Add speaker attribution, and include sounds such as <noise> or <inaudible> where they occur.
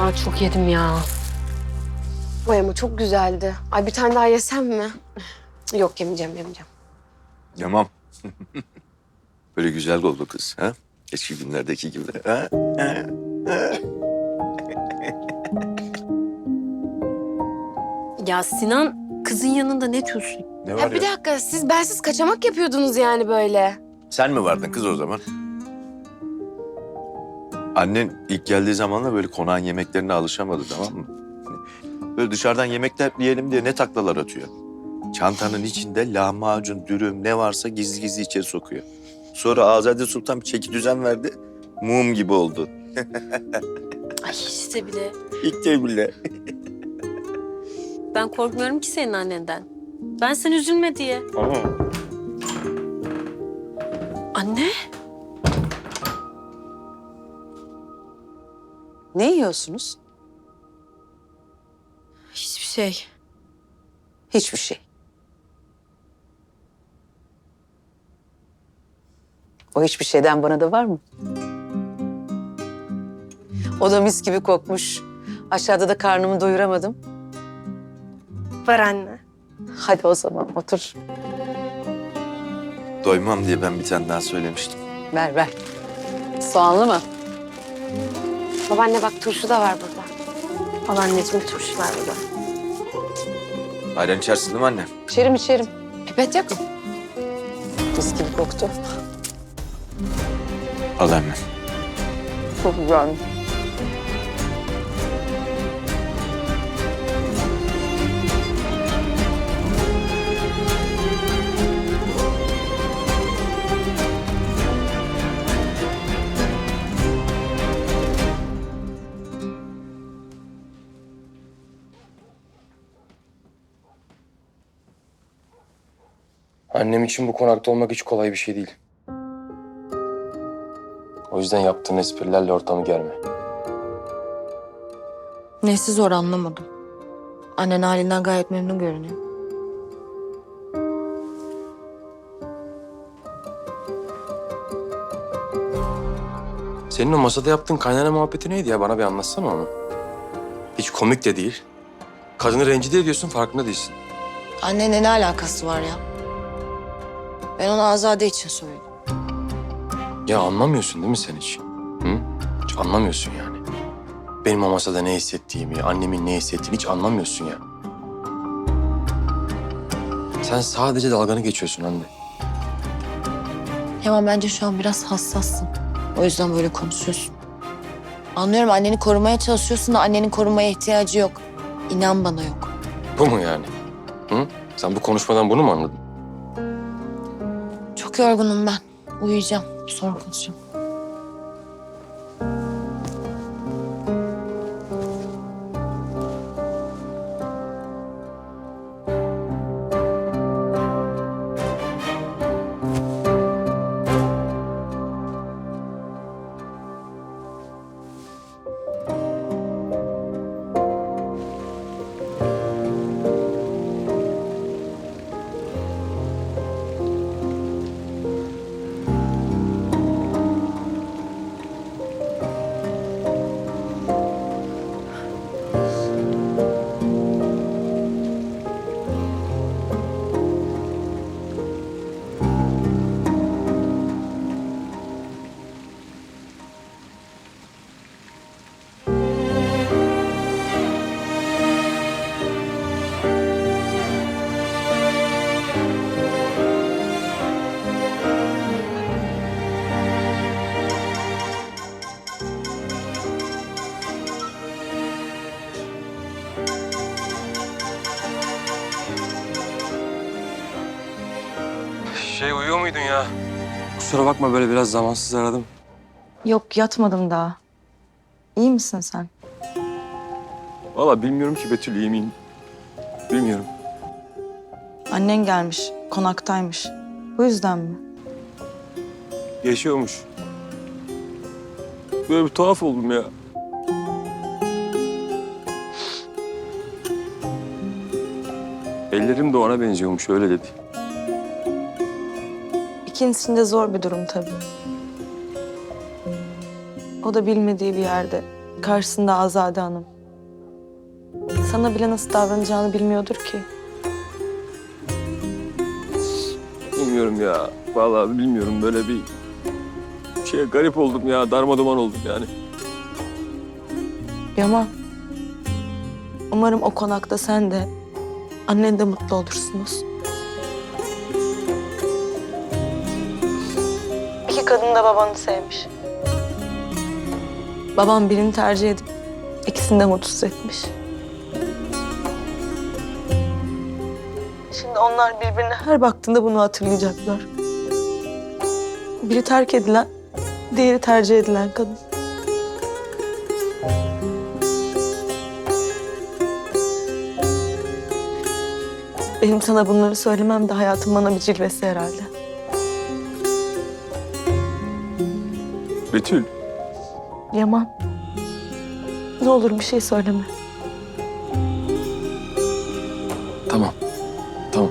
Speaker 1: Aa, çok yedim ya.
Speaker 2: Vay ama çok güzeldi. Ay bir tane daha yesem mi? Yok yemeyeceğim yemeyeceğim.
Speaker 3: Yamam. <laughs> Böyle güzel oldu kız. Ha? Eski günlerdeki gibi. Ha? Ha? <laughs>
Speaker 1: Ya Sinan kızın yanında ne diyorsun?
Speaker 3: Ne var
Speaker 2: Ya bir dakika siz bensiz kaçamak yapıyordunuz yani böyle.
Speaker 3: Sen mi vardın kız o zaman? Annen ilk geldiği zamanla böyle konağın yemeklerine alışamadı tamam mı? Hani Böyle dışarıdan yemekler yiyelim diye ne taklalar atıyor. Çantanın içinde lahmacun, dürüm ne varsa gizli gizli içeri sokuyor. Sonra Azade Sultan bir çeki düzen verdi. Mum gibi oldu. <laughs>
Speaker 1: Ay işte bile.
Speaker 3: İlk de bile.
Speaker 1: Ben korkmuyorum ki senin annenden. Ben sen üzülme diye. Anne?
Speaker 4: Ne yiyorsunuz?
Speaker 1: Hiçbir şey.
Speaker 4: Hiçbir şey. O hiçbir şeyden bana da var mı? O da mis gibi kokmuş. Aşağıda da karnımı doyuramadım.
Speaker 2: Var anne.
Speaker 4: Hadi o zaman otur.
Speaker 3: Doymam diye ben bir tane daha söylemiştim.
Speaker 4: Ver ver. Soğanlı mı?
Speaker 2: Babaanne bak turşu da var burada. Al anneciğim turşu var burada.
Speaker 3: Ayran içersin değil mi anne?
Speaker 4: İçerim içerim.
Speaker 2: Pipet mu?
Speaker 4: Mis gibi koktu.
Speaker 3: Al anne.
Speaker 4: Çok güzel.
Speaker 5: Annem için bu konakta olmak hiç kolay bir şey değil. O yüzden yaptığın esprilerle ortamı germe.
Speaker 6: Nesi zor anlamadım. Annen halinden gayet memnun görünüyor.
Speaker 5: Senin o masada yaptığın kaynana muhabbeti neydi ya? Bana bir anlatsana onu. Hiç komik de değil. Kadını rencide ediyorsun farkında değilsin.
Speaker 6: Annenle ne alakası var ya? Ben onu Azade için söyledim.
Speaker 5: Ya anlamıyorsun değil mi sen hiç? Hı? Hiç anlamıyorsun yani. Benim o masada ne hissettiğimi, annemin ne hissettiğini hiç anlamıyorsun ya. Sen sadece dalganı geçiyorsun anne.
Speaker 6: Yaman bence şu an biraz hassassın. O yüzden böyle konuşuyorsun. Anlıyorum anneni korumaya çalışıyorsun da annenin korumaya ihtiyacı yok. İnan bana yok.
Speaker 5: Bu mu yani? Hı? Sen bu konuşmadan bunu mu anladın?
Speaker 6: Yorgunum ben. Uyuyacağım. Sonra konuşacağım.
Speaker 5: Şey uyuyor muydun ya? Kusura bakma böyle biraz zamansız aradım.
Speaker 7: Yok yatmadım daha. İyi misin sen?
Speaker 5: Valla bilmiyorum ki Betül iyi miyim? Bilmiyorum.
Speaker 7: Annen gelmiş, konaktaymış. Bu yüzden mi?
Speaker 5: Yaşıyormuş. Böyle bir tuhaf oldum ya. Ellerim de ona benziyormuş öyle dedi.
Speaker 7: İkiniz için de zor bir durum tabii. O da bilmediği bir yerde karşısında Azade Hanım. Sana bile nasıl davranacağını bilmiyordur ki.
Speaker 5: Bilmiyorum ya. Vallahi bilmiyorum. Böyle bir şeye garip oldum ya. Darmaduman oldum yani.
Speaker 7: Yaman. Umarım o konakta sen de, annen de mutlu olursunuz. Kadın da babanı sevmiş. Babam birini tercih edip ikisini de mutsuz etmiş. Şimdi onlar birbirine her baktığında bunu hatırlayacaklar. Biri terk edilen, diğeri tercih edilen kadın. Benim sana bunları söylemem de hayatım bana bir cilvesi herhalde.
Speaker 5: Betül.
Speaker 7: Yaman. Ne olur bir şey söyleme.
Speaker 5: Tamam. Tamam.